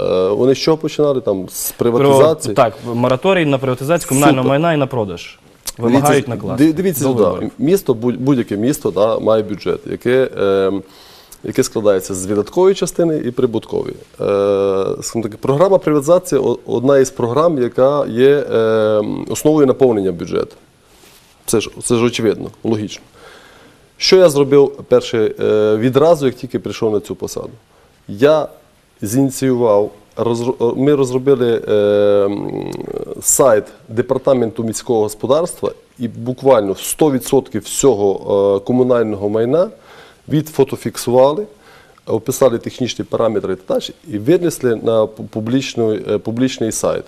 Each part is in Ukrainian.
Е, Вони з чого починали? Там з Про, приватизації. так, мораторій на приватизацію комунального Супер. майна і на продаж. Вимагають накласти. ди- Дивіться до сюди. виборів. Місто, будь- будь-яке місто да, має бюджет, яке, е, яке складається з видаткової частини і прибуткової. Е, скажімо так, програма приватизації о- одна із програм, яка є е, основою наповнення бюджету. Це ж, це ж очевидно, логічно. Що я зробив перше е, відразу, як тільки прийшов на цю посаду? Я зініціював, розро- ми розробили е, сайт департаменту міського господарства і буквально 100% всього е, комунального майна відфотофіксували, описали технічні параметри та далі, і винесли на публічний, е, публічний сайт.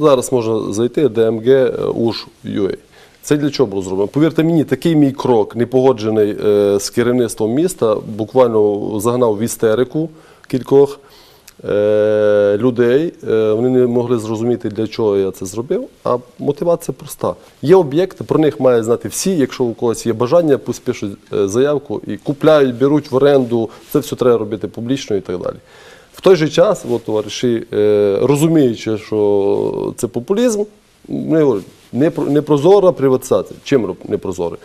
Зараз можна зайти DMG е, UJ.ua. Це для чого було зроблено? Повірте мені, такий мій крок, не погоджений е, з керівництвом міста, буквально загнав в істерику кількох е, людей. Е, вони не могли зрозуміти, для чого я це зробив. А мотивація проста. Є об'єкти, про них мають знати всі. Якщо у когось є бажання, пусть пишуть е, заявку і купляють, беруть в оренду. Це все треба робити публічно і так далі. В той же час, от, товариші, е, розуміючи, що це популізм, вони говорять, непро- непрозора приватизація. Чим непрозорий?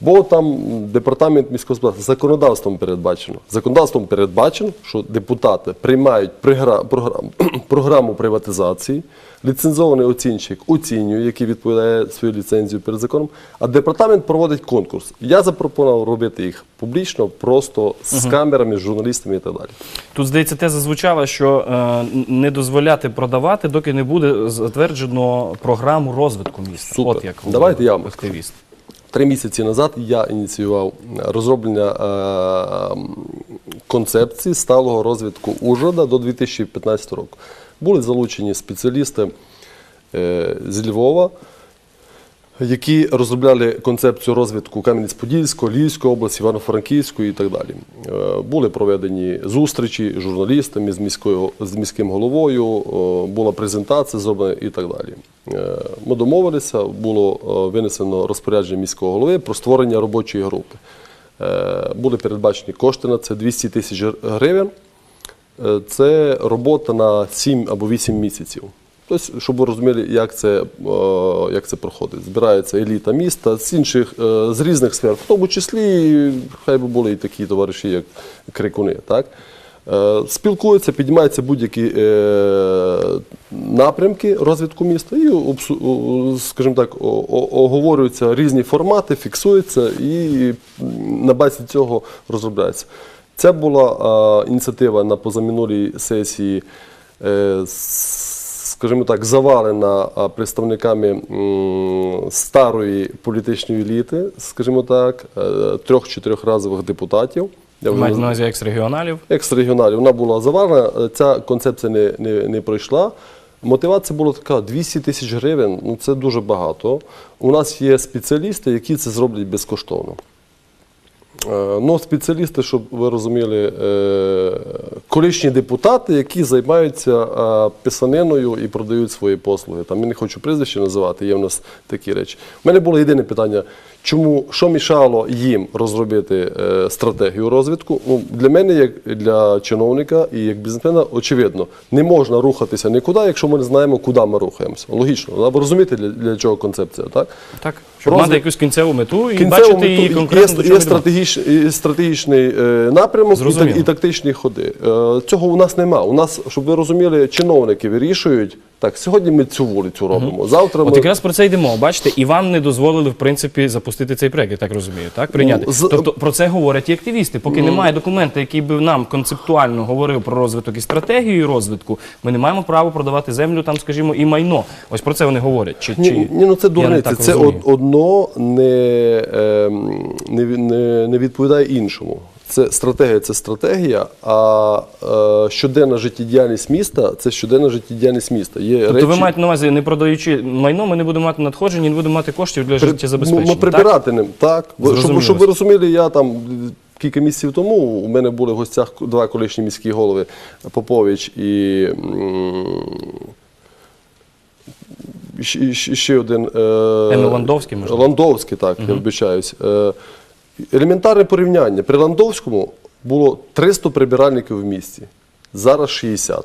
Бо там департамент міського господарства законодавством передбачено. Законодавством передбачено, що депутати приймають програму, приватизації, ліцензований оцінщик оцінює, який відповідає свою ліцензію перед законом, а департамент проводить конкурс. Я запропонував робити їх публічно, просто з камерами, з журналістами і так далі. Тут, здається, теза звучала, що е, не дозволяти продавати, доки не буде затверджено програму розвитку міста. Супер. От як Давайте я вам активіст. Три місяці назад я ініціював розроблення е, концепції сталого розвитку Ужгорода до 2015 року. Були залучені спеціалісти е, з Львова, які розробляли концепцію розвитку Кам'янець-Подільського, Львівської області, Івано-Франківської і так далі. Е, Були проведені зустрічі з журналістами, з, міською, з міським головою, е, була презентація зроблена і так далі. Е, Ми домовилися, було винесено розпорядження міського голови про створення робочої групи. Були передбачені кошти на це 200 тисяч гривень. Це робота на 7 або 8 місяців. Тобто, щоб ви розуміли, як це, е, як це проходить. Збирається еліта міста з інших, е, з різних сфер, в тому числі хай би були і такі товариші, як крикуни. Так? Е, Спілкуються, піднімаються будь-які напрямки розвитку міста і, скажімо так, оговорюються різні формати, фіксуються і на базі цього розробляється. Це була ініціатива на позаминулій сесії, с- скажімо так, завалена представниками старої політичної еліти, скажімо так, е, трьох-чотирьохразових депутатів. Я Мають на увазі екс-регіоналів. екс-регіоналів. Вона була завалена, ця концепція не, не, не пройшла. Мотивація була така: 200 тисяч гривень ну це дуже багато. У нас є спеціалісти, які це зроблять безкоштовно. Е, Ну, спеціалісти, щоб ви розуміли, е, колишні депутати, які займаються е, писаниною і продають свої послуги. Там я не хочу прізвище називати, є в нас такі речі. У мене було єдине питання: чому що мішало їм розробити стратегію розвитку? Ну, для мене, як для чиновника і як бізнесмена, очевидно, не можна рухатися нікуди, якщо ми не знаємо, куди ми рухаємося. Логічно, треба розуміти, для, для чого концепція, так? Так, щоб Розвит- мати якусь кінцеву мету і Кінцеву бачити мету її конкретно. Є, є, стратегіч, стратегічний е, напрямок і, і тактичні ходи. Е, цього у нас нема. У нас, щоб ви розуміли, чиновники вирішують. Так, сьогодні ми цю вулицю робимо. Завтра От якраз про це йдемо. Бачите, і вам не дозволили в принципі запустити цей проект, я так розумію, так прийняти. Ну, з- Тобто про це говорять і активісти. Поки немає документа, який би нам концептуально говорив про розвиток і стратегію розвитку, ми не маємо права продавати землю там, скажімо, і майно. Ось про це вони говорять. Чи, Ні, чи... ні, ну це Я не дурниці. так Це розумію. од- одно не, ем, не, ві- не, не відповідає іншому. Це стратегія, це стратегія, а е, щоденна життєдіяльність міста це щоденна життєдіяльність міста. Є Тобто речі, ви маєте на увазі, не продаючи майно, ми не будемо мати надходжень, не будемо мати коштів для При- життєзабезпечення. Ми, прибирати ним, так. Щоб, щоб ви розуміли, я там кілька місяців тому у мене були в гостях два колишні міські голови Попович і. ще- один е, Ландовський, можливо? Ландовський, так, я вибачаюсь. Е, елементарне порівняння. При Ландовському було 300 прибиральників в місті, зараз 60.